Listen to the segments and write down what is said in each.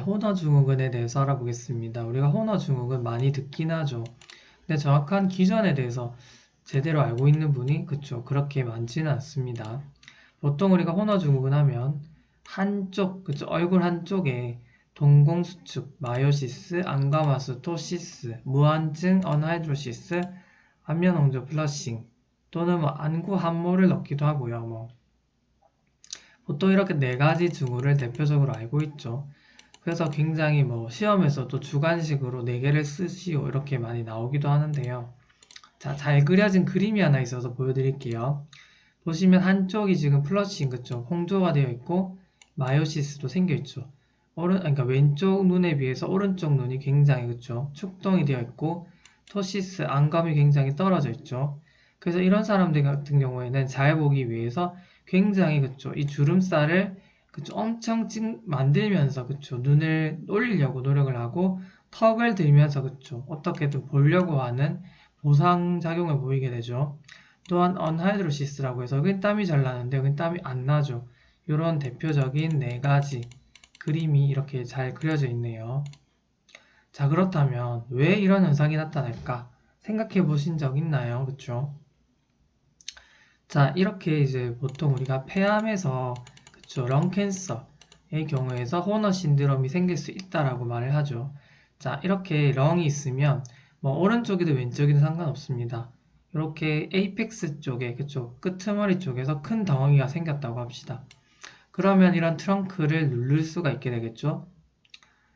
호너 증후군에 대해서 알아보겠습니다. 우리가 호너 증후군 많이 듣긴 하죠. 근데 정확한 기전에 대해서 제대로 알고 있는 분이 그쵸 그렇게 많지는 않습니다. 보통 우리가 호너 증후군 하면 한쪽 그쵸 얼굴 한쪽에 동공수축, 마요시스, 안가마스토시스, 무한증, 언하이드로시스, 안면홍조 플러싱 또는 뭐 안구 함모를 넣기도 하고요. 뭐 보통 이렇게 네 가지 증후를 대표적으로 알고 있죠. 그래서 굉장히 뭐 시험에서도 주관식으로 네 개를 쓰시오 이렇게 많이 나오기도 하는데요. 자, 잘 그려진 그림이 하나 있어서 보여드릴게요. 보시면 한쪽이 지금 플러싱 그쵸? 홍조가 되어 있고 마요시스도 생겨 있죠. 오른 그러니까 왼쪽 눈에 비해서 오른쪽 눈이 굉장히 그쵸? 축동이 되어 있고 토시스 안감이 굉장히 떨어져 있죠. 그래서 이런 사람들 같은 경우에는 잘 보기 위해서 굉장히 그쵸? 이 주름살을 그쵸? 엄청 찍 만들면서 그쵸? 눈을 올리려고 노력을 하고 턱을 들면서 그쵸? 어떻게든 보려고 하는 보상작용을 보이게 되죠. 또한 언하이드로시스라고 해서 여기 땀이 잘 나는데 여기 땀이 안 나죠. 이런 대표적인 네 가지 그림이 이렇게 잘 그려져 있네요. 자 그렇다면 왜 이런 현상이 나타날까 생각해 보신 적 있나요? 그쵸? 자 이렇게 이제 보통 우리가 폐암에서 그쵸 렁캔서의 경우에서 호너 신드롬이 생길 수 있다라고 말을 하죠. 자 이렇게 렁이 있으면 뭐 오른쪽이든 왼쪽이든 상관없습니다. 이렇게 에이펙스 쪽에 그쵸 끄트머리 쪽에서 큰 덩어리가 생겼다고 합시다. 그러면 이런 트렁크를 누를 수가 있게 되겠죠.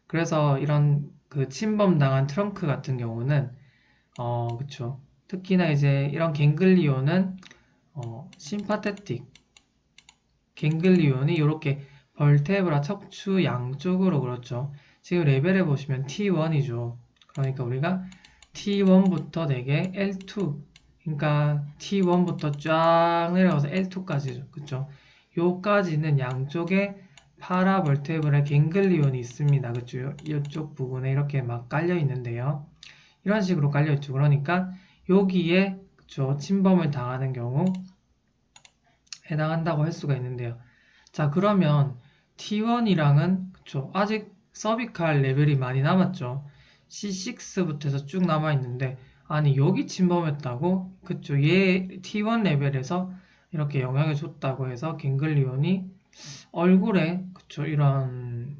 그래서 이런 그 침범당한 트렁크 같은 경우는 어 그쵸 특히나 이제 이런 갱글리온은 어 심파테틱 갱글리온이 이렇게 벌테브라 척추 양쪽으로 그렇죠. 지금 레벨에 보시면 T1이죠. 그러니까 우리가 T1부터 되게 L2 그러니까 T1부터 쫙 내려가서 L2까지죠. 그쵸? 요까지는 양쪽에 파라벌테브라 갱글리온이 있습니다. 그쵸? 이쪽 부분에 이렇게 막 깔려 있는데요. 이런 식으로 깔려 있죠. 그러니까 여기에 그쵸? 침범을 당하는 경우 해당한다고 할 수가 있는데요. 자, 그러면 T1이랑은 그쵸? 아직 서비칼 레벨이 많이 남았죠. C6부터 해서 쭉 남아 있는데 아니 여기 침범했다고? 그쵸 얘 T1 레벨에서 이렇게 영향을 줬다고 해서 갱글리온이 얼굴에 그쵸 이런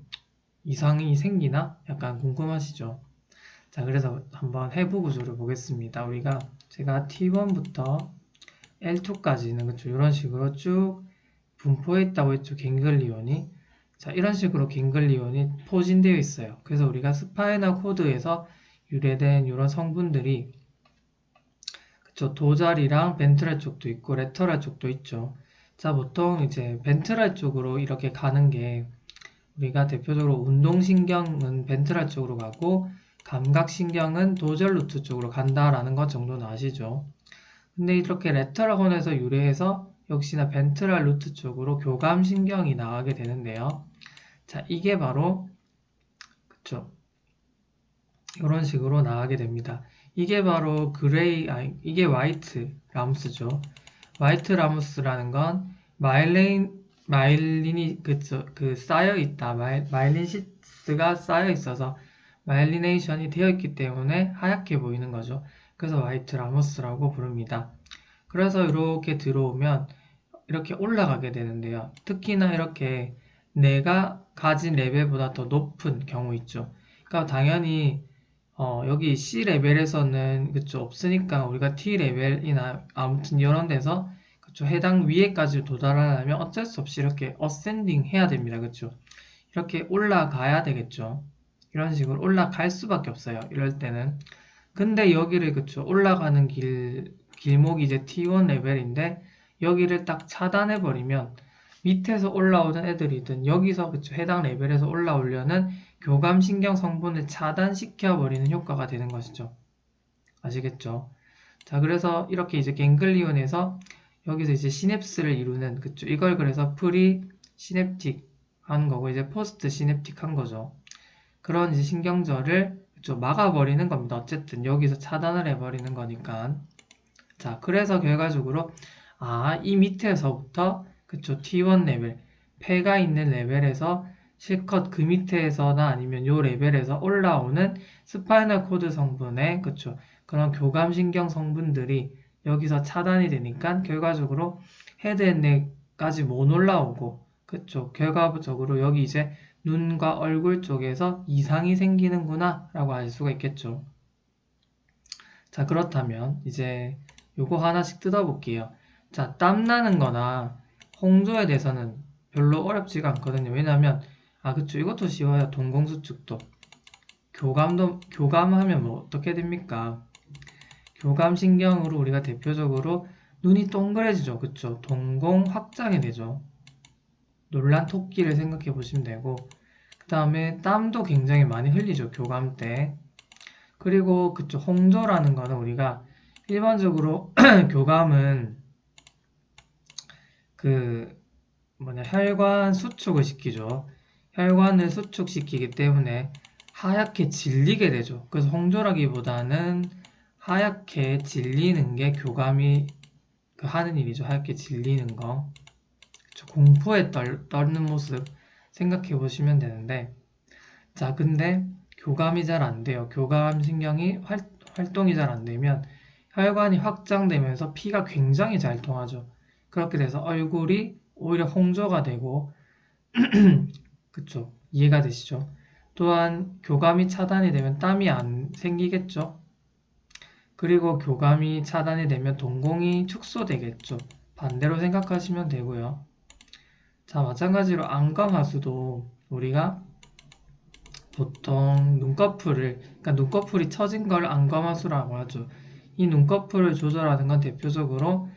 이상이 생기나 약간 궁금하시죠? 자 그래서 한번 해부 구조를 보겠습니다. 우리가 제가 T1부터 L2까지는 그쵸 이런 식으로 쭉 분포했다고 했죠 갱글리온이 자, 이런 식으로 갱글리온이 포진되어 있어요. 그래서 우리가 스파이널 코드에서 유래된 이런 성분들이 그쵸 도자리랑 벤트랄 쪽도 있고 레터랄 쪽도 있죠. 자, 보통 이제 벤트랄 쪽으로 이렇게 가는 게 우리가 대표적으로 운동신경은 벤트랄 쪽으로 가고 감각신경은 도절 루트 쪽으로 간다라는 것 정도는 아시죠? 근데 이렇게 레터럴 혼에서 유래해서 역시나 벤트랄 루트 쪽으로 교감신경이 나가게 되는데요. 자, 이게 바로 그쵸? 이런 식으로 나가게 됩니다. 이게 바로 그레이, 아니, 이게 화이트 라무스죠. 화이트 라무스라는 건 마일린, 마일린이 그쵸, 그 쌓여 있다. 마일, 마일린 시스가 쌓여 있어서 마일리네이션이 되어 있기 때문에 하얗게 보이는 거죠. 그래서 화이트 라무스라고 부릅니다. 그래서 이렇게 들어오면 이렇게 올라가게 되는데요. 특히나 이렇게 내가 가진 레벨보다 더 높은 경우 있죠. 그러니까 당연히 어, 여기 C 레벨에서는 그쵸 없으니까 우리가 T 레벨이나 아무튼 이런 데서 그쵸 해당 위에까지 도달하려면 어쩔 수 없이 이렇게 어센딩 해야 됩니다. 그쵸 이렇게 올라가야 되겠죠. 이런 식으로 올라갈 수밖에 없어요. 이럴 때는 근데 여기를 그쵸 올라가는 길 길목이 이제 T1 레벨인데 여기를 딱 차단해 버리면 밑에서 올라오는 애들이든 여기서 그쵸 해당 레벨에서 올라오려는 교감 신경 성분을 차단시켜 버리는 효과가 되는 것이죠. 아시겠죠? 자 그래서 이렇게 이제 갱글리온에서 여기서 이제 시냅스를 이루는 그쵸 이걸 그래서 프리 시냅틱 한 거고 이제 포스트 시냅틱 한 거죠. 그런 이제 신경절을 그쵸 막아버리는 겁니다. 어쨌든 여기서 차단을 해버리는 거니까. 자 그래서 결과적으로 아 이 밑에서부터 그쵸 T1 레벨 폐가 있는 레벨에서 실컷 그 밑에서나 아니면 요 레벨에서 올라오는 스파이널 코드 성분의 그쵸 그런 교감신경 성분들이 여기서 차단이 되니까 결과적으로 헤드 앤 넥까지 못 올라오고 그쵸 결과적으로 여기 이제 눈과 얼굴 쪽에서 이상이 생기는구나 라고 알 수가 있겠죠. 자 그렇다면 이제 요거 하나씩 뜯어볼게요. 자 땀나는 거나 홍조에 대해서는 별로 어렵지가 않거든요. 왜냐면 아 그쵸. 이것도 쉬워요. 동공수축도. 교감도 교감하면 뭐 어떻게 됩니까? 교감신경으로 우리가 대표적으로 눈이 동그래지죠. 그쵸. 동공 확장이 되죠 놀란 토끼를 생각해 보시면 되고 그 다음에 땀도 굉장히 많이 흘리죠 교감 때. 그리고 그쵸 홍조라는 거는 우리가 일반적으로 교감은 그 뭐냐 혈관 수축을 시키죠. 혈관을 수축시키기 때문에 하얗게 질리게 되죠. 그래서 홍조라기보다는 하얗게 질리는 게 교감이 그 하는 일이죠. 하얗게 질리는 거? 공포에 떨, 떨는 모습 생각해 보시면 되는데 자 근데 교감이 잘 안 돼요. 교감 신경이 활, 활동이 잘 안 되면 혈관이 확장되면서 피가 굉장히 잘 통하죠. 그렇게 돼서 얼굴이 오히려 홍조가 되고 그쵸? 이해가 되시죠? 또한 교감이 차단이 되면 땀이 안 생기겠죠? 그리고 교감이 차단이 되면 동공이 축소되겠죠? 반대로 생각하시면 되고요 자, 마찬가지로 안검하수도 우리가 보통 눈꺼풀을, 그러니까 눈꺼풀이 처진 걸 안검하수라고 하죠. 이 눈꺼풀을 조절하는 건 대표적으로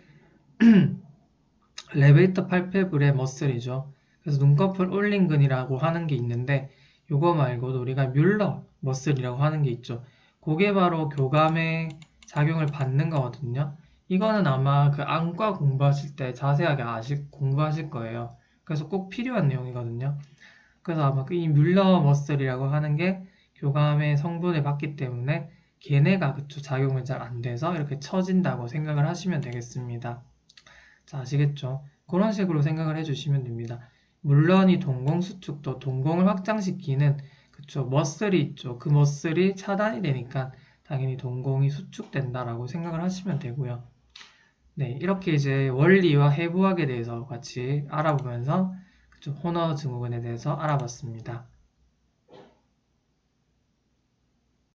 레베이터 팔페브레 머슬이죠. 그래서 눈꺼풀 올링근이라고 하는 게 있는데 이거 말고도 우리가 뮬러 머슬이라고 하는 게 있죠. 그게 바로 교감의 작용을 받는 거거든요. 이거는 아마 그 안과 공부하실 때 자세하게 아실 공부하실 거예요. 그래서 꼭 필요한 내용이거든요. 그래서 아마 그이 뮬러 머슬이라고 하는 게 교감의 성분을 받기 때문에 걔네가 그쵸 작용을 잘 안 돼서 이렇게 처진다고 생각을 하시면 되겠습니다. 자 아시겠죠? 그런 식으로 생각을 해주시면 됩니다. 물론 이 동공 수축도 동공을 확장시키는 그쵸 머슬이 있죠. 그 머슬이 차단이 되니까 당연히 동공이 수축된다라고 생각을 하시면 되고요. 네, 이렇게 이제 원리와 해부학에 대해서 같이 알아보면서 그쵸, 호너 증후군에 대해서 알아봤습니다.